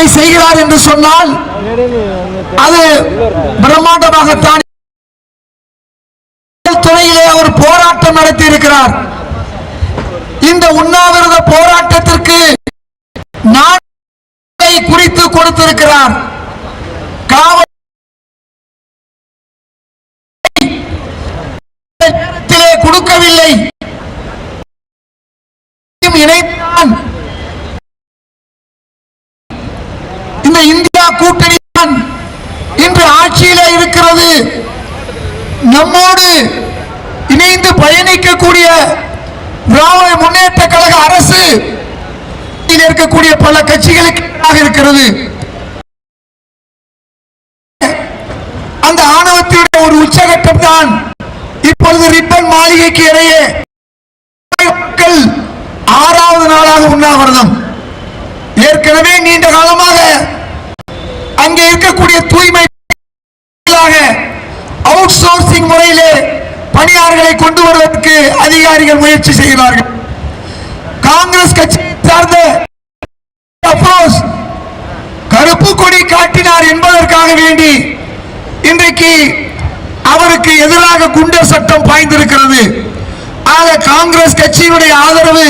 காரியத்தை செய்கிறார் என்று சொன்னால் அது பிரம்மாண்டமாகத்தான். துறையிலே அவர் போராட்டம் நடத்தி இருக்கிறார் இந்த உண்ணாவிரத போராட்டத்திற்கு நாட்டை குறித்து கொடுத்திருக்கிறார். காவல் கொடுக்கவில்லை. இணைத்தான் இந்த இந்தியா கூட்டணி தான் இன்று ஆட்சியிலே இருக்கிறது. நம்மோடு இணைந்து பயணிக்கக்கூடிய திராவிட முன்னேற்ற கழக அரசு இருக்கக்கூடிய பல கட்சிகளுக்கு இருக்கிறது. அந்த ஆணவத்தினுடைய ஒரு உச்சகட்டம் தான் இப்பொழுது ரிப்பன் மாளிகைக்கு இடையே மக்கள் ஆறாவது நாளாக உண்ணாவிரதம். ஏற்கனவே நீண்ட காலமாக அங்கே இருக்கக்கூடிய தூய்மை அவுட் சோர்சிங் முறையிலே பணியாளர்களை கொண்டு வருவதற்கு அதிகாரிகள் முயற்சி செய்கிறார்கள். காங்கிரஸ் கட்சி சார்ந்த கருப்பு கொடி காட்டினார் என்பதற்காக வேண்டி இன்றைக்கு அவருக்கு எதிராக குண்டர் சட்டம் பாய்ந்திருக்கிறது. ஆக காங்கிரஸ் கட்சியினுடைய ஆதரவு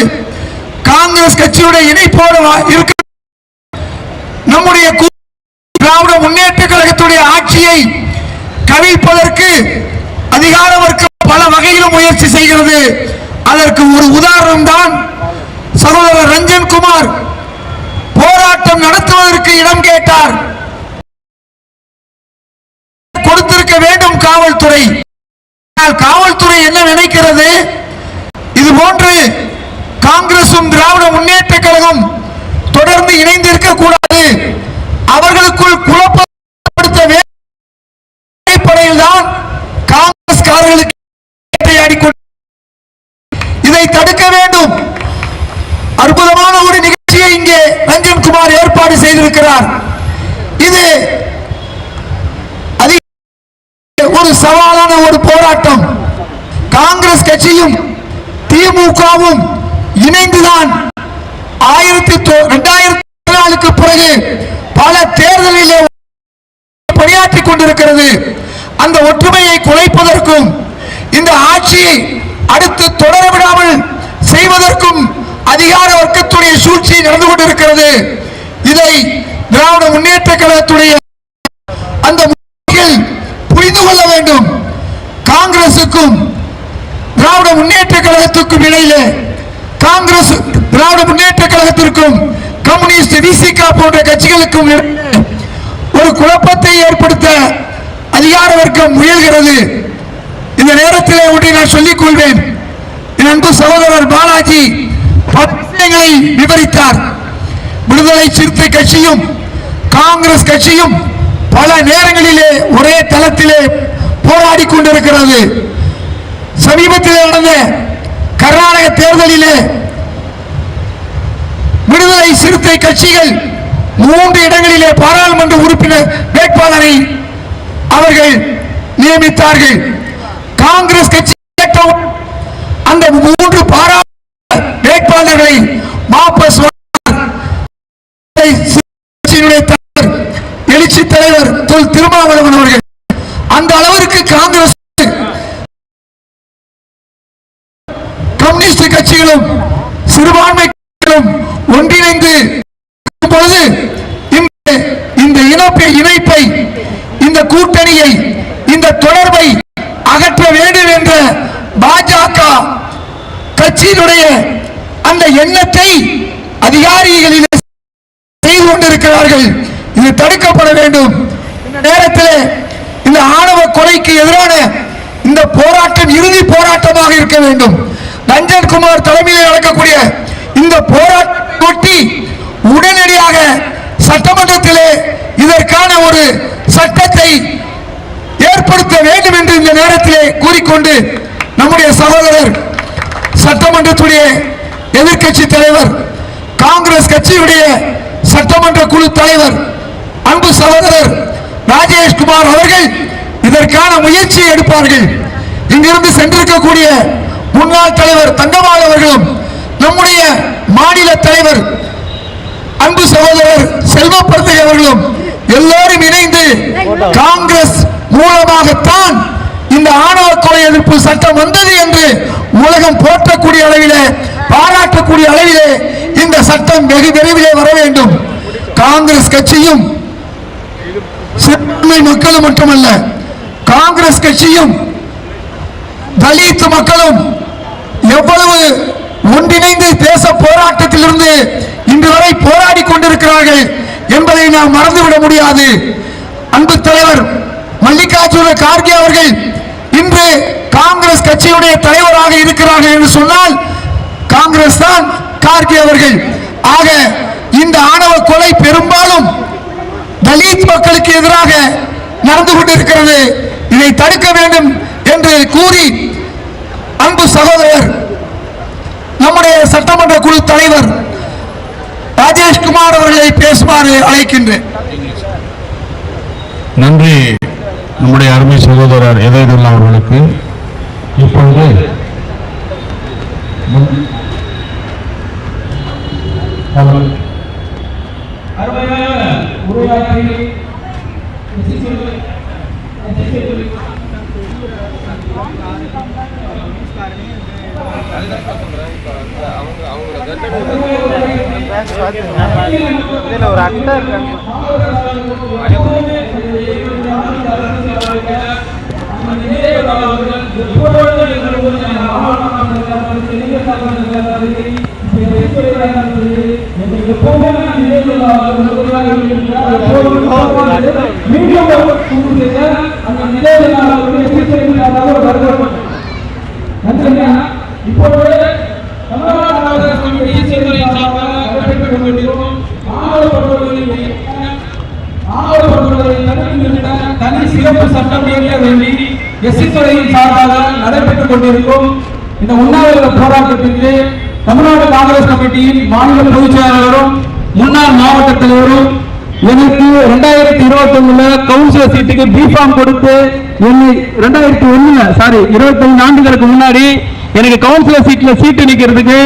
காங்கிரஸ் கட்சியுடைய இணைப்போடு இருக்க நம்முடைய கூ- திராவிட முன்னேற்ற கழகத்துடைய ஆட்சியை கவிழ்ப்பதற்கு அதிகார வர்க்கம் பல வகையிலும் முயற்சி செய்கிறது. அதற்கு ஒரு உதாரணம் தான் சகோதரர் ரஞ்சன் குமார் போராட்டம் நடத்துவதற்கு இடம் கேட்டார். கொடுத்திருக்க வேண்டும் காவல்துறை. காவல்துறை என்ன நினைக்கிறது? இது போன்று காங்கிரசும் திராவிட முன்னேற்ற கழகம் தொடர்ந்து இணைந்திருக்க கூடாது. அவர்களுக்குள் குழப்பப்படுத்த வேண்டும் தான் காங்கிரஸ்காரர்களுக்கு இதை தடுக்க வேண்டும். அற்புதமான ஒரு நிகழ்ச்சியை இங்கே ரஞ்சன் குமார் ஏற்பாடு செய்திருக்கிறார். இது அதிக ஒரு சவாலான ஒரு போராட்டம். காங்கிரஸ் கட்சியும் திமுகவும் இணைந்துதான் ஆயிரத்தி இரண்டாயிரத்தி பதினாலுக்கு பிறகு பல தேர்தலிலே பணியாற்றிக் கொண்டிருக்கிறது. அந்த ஒற்றுமையை குலைப்பதற்கும் இந்த ஆட்சியை அடுத்து தொடர விடாமல் செய்வதற்கும் அதிகார வர்க்கத்துடைய சூழ்ச்சி நடந்து கொண்டிருக்கிறது. இதை திராவிட முன்னேற்ற கழகத்துடைய அந்த புரிந்து கொள்ள வேண்டும். காங்கிரசுக்கும் திராவிட முன்னேற்ற கழகத்துக்கும் இடையிலே காங்கிரஸ் திராவிட முன்னேற்ற கழகத்திற்கும் கம்யூனிஸ்ட் விசிகா போன்ற கட்சிகளுக்கும் ஒரு குழப்பத்தை ஏற்படுத்த அதிகார வர்க்கம் முயல்கிறது. இந்த நேரத்திலே ஒன்றை நான் சொல்லிக் கொள்வேன். என் அன்பு சகோதரர் பாலாஜி விஷயங்களை விவரித்தார். விடுதலை சிறுத்தை கட்சியும் காங்கிரஸ் கட்சியும் பல நேரங்களிலே ஒரே தளத்திலே போராடி கொண்டிருக்கிறது. சமீபத்தில் நடந்த கர்நாடக தேர்தலிலே விடுதலை சிறுத்தை கட்சிகள் மூன்று இடங்களிலே பாராளுமன்ற உறுப்பினர் வேட்பாளரை அவர்கள் நியமித்தார்கள். காங்கிரஸ் கட்சி அந்த மூன்று பாராளுமன்ற வேட்பாளர்களை வாபஸ் தலைவர் எழுச்சி தலைவர் தொல் திருமாவளவன் அவர்கள். அந்த அளவிற்கு காங்கிரஸ் கம்யூனிஸ்ட் கட்சிகளும் சிறுபான்மை பொழுது இந்த இணைப்பை இணைப்பை இந்த கூட்டணியை இந்த தொடர்பை அகற்ற வேண்டும் என்ற பாஜக கட்சியினுடைய அந்த எண்ணத்தை அதிகாரிகளில் செய்து கொண்டிருக்கிறார்கள். இது தடுக்கப்பட வேண்டும். இந்த நேரத்தில் இந்த ஆணவ கொலைக்கு எதிரான இந்த போராட்டம் இறுதி போராட்டமாக இருக்க வேண்டும். ரஞ்சன் குமார் தலைமையில் நடக்கக்கூடிய இந்த போராட்டத்தை ஒட்டி உடனடியாக சட்டமன்றத்திலே இதற்கான ஒரு சட்டத்தை ஏற்படுத்த வேண்டும் என்று இந்த நேரத்திலே கூறிக்கொண்டு நம்முடைய சகோதரர் சட்டமன்றத்துடைய எதிர்க்கட்சி தலைவர் காங்கிரஸ் கட்சியுடைய சட்டமன்ற குழு தலைவர் அன்பு சகோதரர் ராஜேஷ்குமார் அவர்கள் இதற்கான முயற்சியை எடுப்பார்கள். இங்கிருந்து சென்றிருக்கக்கூடிய முன்னாள் தலைவர் தங்கபால் அவர்களும் நம்முடைய மாநில தலைவர் அன்பு சகோதரர் செல்வ அவர்களும் எல்லோரும் இணைந்து காங்கிரஸ் மூலமாகத்தான் இந்த ஆணவ கொலை எதிர்ப்பு சட்டம் வந்தது என்று உலகம் போற்றக்கூடிய அளவிலே பாராட்டக்கூடிய அளவிலே இந்த சட்டம் வெகு விரைவிலே வர வேண்டும். காங்கிரஸ் கட்சியும் சிறுபான்மை மக்களும் மட்டுமல்ல காங்கிரஸ் கட்சியும் தலித் மக்களும் எவ்வளவு ஒன்றிணைந்து தேச போராட்டத்திலிருந்து இன்று வரை போராடி கொண்டிருக்கிறார்கள் என்பதை நாம் மறந்துவிட முடியாது. அன்பு தலைவர் மல்லிகார்ஜுன கார்கே அவர்கள் இன்று காங்கிரஸ் கட்சியுடைய தலைவராக இருக்கிறார்கள் என்று சொன்னால் காங்கிரஸ் தான் கார்கே அவர்கள். ஆக இந்த ஆணவ கொலை பெரும்பாலும் தலித் மக்களுக்கு எதிராக நடந்து கொண்டிருக்கிறது. இதை தடுக்க வேண்டும் என்று கூறி அன்பு சகோதரர் நம்முடைய சட்டமன்ற குழு தலைவர் ராஜேஷ்குமார் அவர்களை பேசுமாறு அழைக்கின்றேன். நன்றி. நம்முடைய அருமை சகோதரர் எதைதுல்லா அவர்களுக்கு. இதுல ஒரு அட்டை இருக்காங்க இப்பொழுது தமிழ்நாடு காங்கிரஸ் கமிட்டி இசைத்துறையின் சார்பாக நடைபெற்றுக் கொண்டிருக்கும் மாணவர்களை தனி சிறப்பு சட்டம் இயக்க வேண்டி எஸ்சி துறையின் சார்பாக நடைபெற்றுக் கொண்டிருக்கும் இந்த உண்ணாவிரத போராட்டத்திற்கு தமிழ்நாடு காங்கிரஸ் கமிட்டியின் மாநில பொதுச் செயலாளரும் முன்னாள் மாவட்ட தலைவரும் எனக்கு ரெண்டாயிரத்தி இருபத்தி ஒண்ணுல கவுன்சிலர் சீட்டுக்கு பிஃபார்ம் கொடுத்து என்னை ரெண்டாயிரத்தி ஒண்ணுல சாரி இருபத்தி ஐந்து ஆண்டுகளுக்கு முன்னாடி எனக்கு கவுன்சிலர் சீட்ல சீட்டு நிக்கிறதுக்கு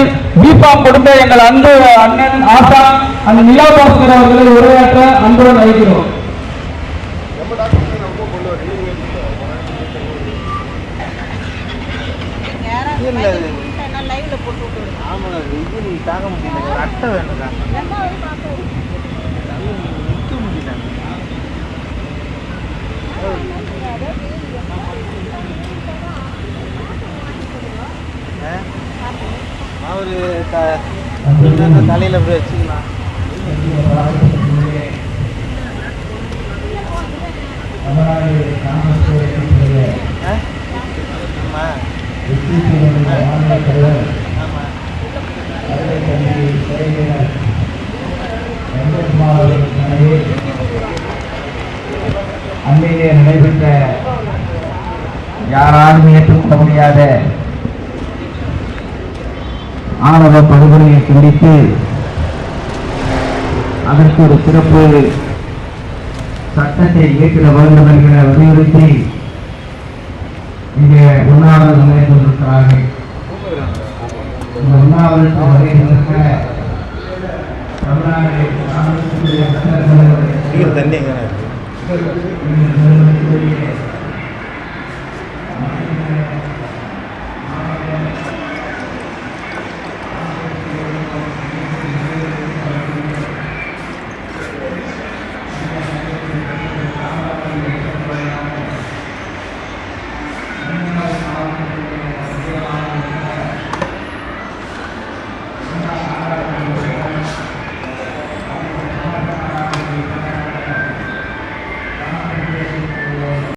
பிஃபார்ம் கொடுத்த எங்கள் அன்பு அண்ணன் ஆசா அந்த நிலா பாஸ்கர் அவர்களை உரையாற்ற அன்புடன் அழைக்கிறோம். முடியல ஒரு அட்டை வேணுங்க நிற்க முடியல அவரு த- தலையில போய் வச்சுக்கலாம். அண்மையிலே நடைபெற்ற யாராலும் ஏற்றுக்கொள்ள முடியாத ஆணவ படுகொலையை கண்டித்து அதற்கு ஒரு சிறப்பு சட்டத்தை இயற்றிட வேண்டும் என்கிற வலியுறுத்தி இங்கே உண்ணாவிரதம் நிலையம் கொண்டிருக்கிறார்கள். இந்த உண்ணாவிரதத்தில் வருகின்ற தமிழ்நாடு